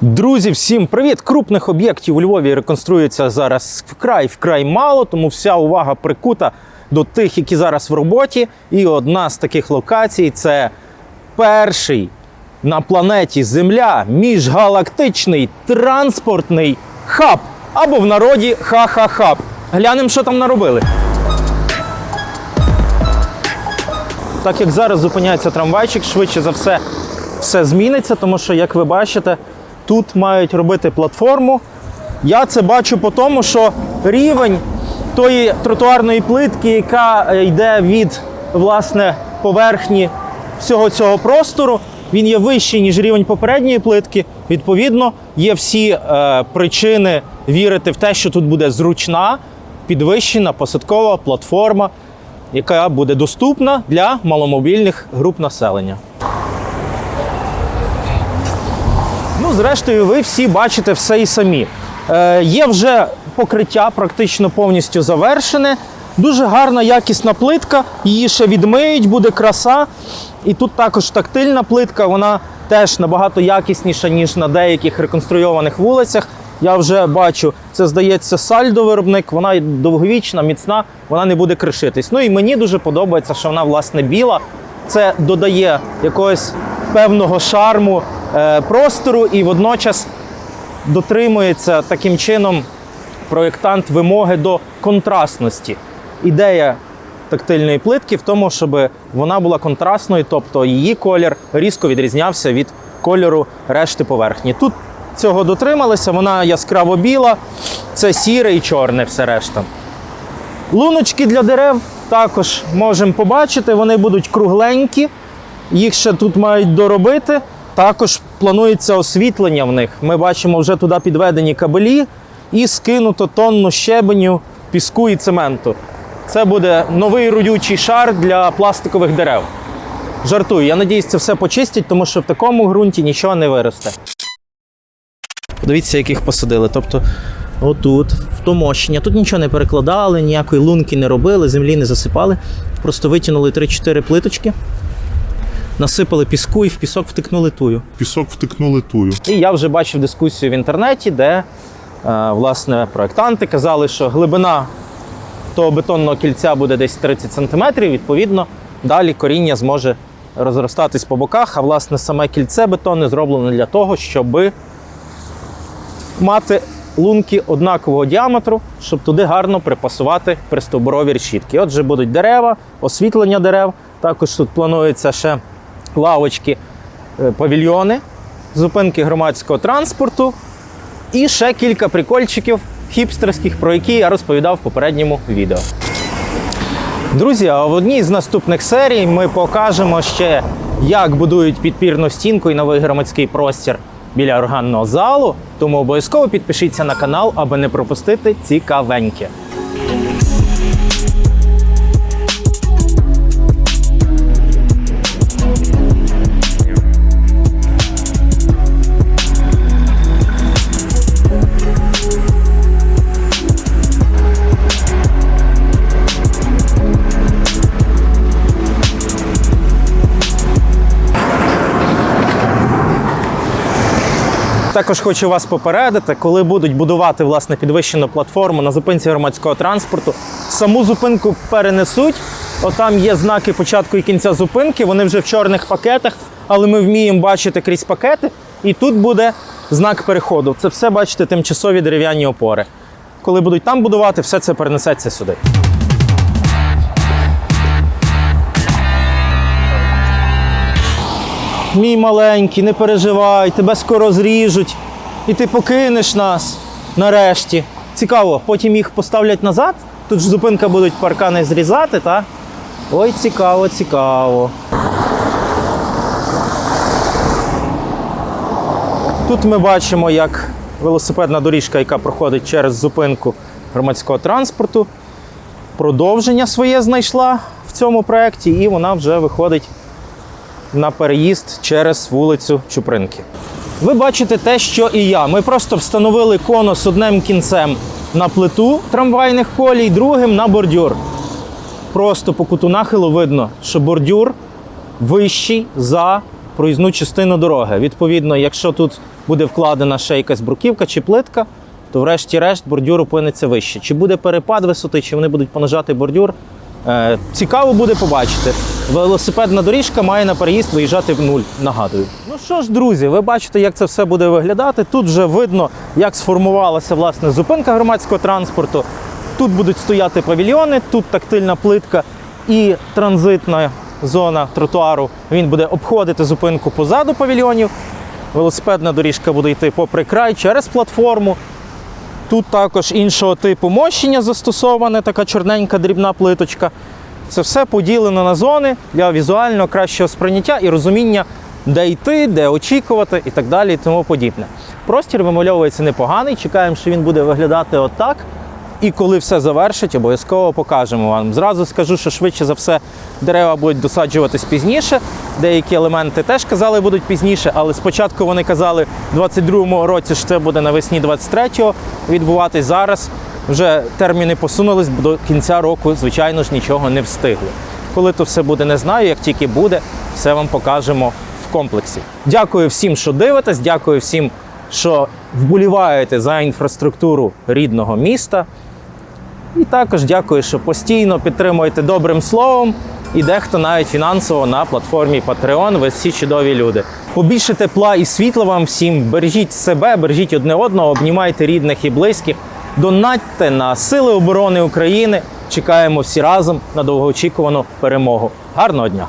Друзі, всім привіт! Крупних об'єктів у Львові реконструюється зараз вкрай вкрай мало, тому вся увага прикута до тих, які зараз в роботі. І одна з таких локацій це перший на планеті Земля міжгалактичний транспортний хаб. Або в народі ха-ха-хаб. Глянемо, що там наробили. Так як зараз зупиняється трамвайчик, швидше за все все зміниться, тому що, як ви бачите, тут мають робити платформу. Я це бачу по тому, що рівень тої тротуарної плитки, яка е, йде від власне поверхні всього цього простору, він є вищий, ніж рівень попередньої плитки. Відповідно, є всі е, причини вірити в те, що тут буде зручна, підвищена посадкова платформа, яка буде доступна для маломобільних груп населення. Ну, зрештою, ви всі бачите все і самі. Е, є вже покриття практично повністю завершене. Дуже гарна якісна плитка, її ще відмиють, буде краса. І тут також тактильна плитка, вона теж набагато якісніша, ніж на деяких реконструйованих вулицях. Я вже бачу, це здається сальдо-виробник, вона довговічна, міцна, вона не буде кришитись. Ну і мені дуже подобається, що вона власне біла. Це додає якогось певного шарму простору і водночас дотримується таким чином проєктант вимоги до контрастності. Ідея тактильної плитки в тому, щоб вона була контрастною, тобто її колір різко відрізнявся від кольору решти поверхні. Тут цього дотрималися, вона яскраво біла, це сіре і чорне все решта. Луночки для дерев також можемо побачити, вони будуть кругленькі, їх ще тут мають доробити. Також планується освітлення в них. Ми бачимо вже туди підведені кабелі і скинуто тонну щебеню, піску і цементу. Це буде новий родючий шар для пластикових дерев. Жартую, я надіюсь, це все почистять, тому що в такому ґрунті нічого не виросте. Подивіться, яких посадили. Тобто, отут, в томощення. Тут нічого не перекладали, ніякої лунки не робили, землі не засипали. Просто витягнули 3-4 плиточки, насипали піску і в пісок втикнули тую. Пісок втикнули тую. І я вже бачив дискусію в інтернеті, де е, власне проектанти казали, що глибина того бетонного кільця буде десь 30 см, відповідно, далі коріння зможе розростатись по боках, а власне саме кільце бетонне зроблено для того, щоб мати лунки однакового діаметру, щоб туди гарно припасувати пристовбурові решітки. Отже, будуть дерева, освітлення дерев. Також тут планується ще лавочки, е, павільйони, зупинки громадського транспорту і ще кілька прикольчиків хіпстерських, про які я розповідав в попередньому відео. Друзі, а в одній з наступних серій ми покажемо ще, як будують підпірну стінку і новий громадський простір біля органного залу. Тому обов'язково підпишіться на канал, аби не пропустити цікавеньке. Також хочу вас попередити, коли будуть будувати власне підвищену платформу на зупинці громадського транспорту, саму зупинку перенесуть. Отам є знаки початку і кінця зупинки, вони вже в чорних пакетах, але ми вміємо бачити крізь пакети. І тут буде знак переходу. Це все, бачите, тимчасові дерев'яні опори. Коли будуть там будувати, все це перенесеться сюди. Мій маленький, не переживай, тебе скоро зріжуть, і ти покинеш нас нарешті. Цікаво, потім їх поставлять назад. Тут ж зупинка будуть паркани зрізати, та? Ой, цікаво, цікаво. Тут ми бачимо, як велосипедна доріжка, яка проходить через зупинку громадського транспорту, продовження своє знайшла в цьому проєкті, і вона вже виходить на переїзд через вулицю Чупринки. Ви бачите те, що і я. Ми просто встановили конус одним кінцем на плиту трамвайних колій, другим на бордюр. Просто по куту нахилу видно, що бордюр вищий за проїзну частину дороги. Відповідно, якщо тут буде вкладена ще якась бруківка чи плитка, то врешті-решт бордюр опиниться вище. Чи буде перепад висоти, чи вони будуть понижати бордюр. Е, цікаво буде побачити. Велосипедна доріжка має на переїзд виїжджати в нуль. Нагадую. Ну що ж, друзі, ви бачите, як це все буде виглядати. Тут вже видно, як сформувалася власне зупинка громадського транспорту. Тут будуть стояти павільйони, тут тактильна плитка і транзитна зона тротуару. Він буде обходити зупинку позаду павільйонів. Велосипедна доріжка буде йти попри край через платформу. Тут також іншого типу мощення застосоване, така чорненька дрібна плиточка. Це все поділено на зони для візуального кращого сприйняття і розуміння, де йти, де очікувати і так далі, і тому подібне. Простір вимальовується непоганий. Чекаємо, що він буде виглядати отак. І коли все завершить, обов'язково покажемо вам. Зразу скажу, що швидше за все дерева будуть досаджуватись пізніше. Деякі елементи теж казали будуть пізніше, але спочатку вони казали в 22-му році, що це буде навесні 23-го відбуватись. Зараз вже терміни посунулись, до кінця року, звичайно ж, нічого не встигли. Коли то все буде, не знаю. Як тільки буде, все вам покажемо в комплексі. Дякую всім, що дивитесь. Дякую всім, що вболіваєте за інфраструктуру рідного міста. І також дякую, що постійно підтримуєте добрим словом і дехто навіть фінансово на платформі Patreon. Ви всі чудові люди. Побільше тепла і світла вам всім. Бережіть себе, бережіть одне одного, обнімайте рідних і близьких. Донатьте на Сили оборони України. Чекаємо всі разом на довгоочікувану перемогу. Гарного дня!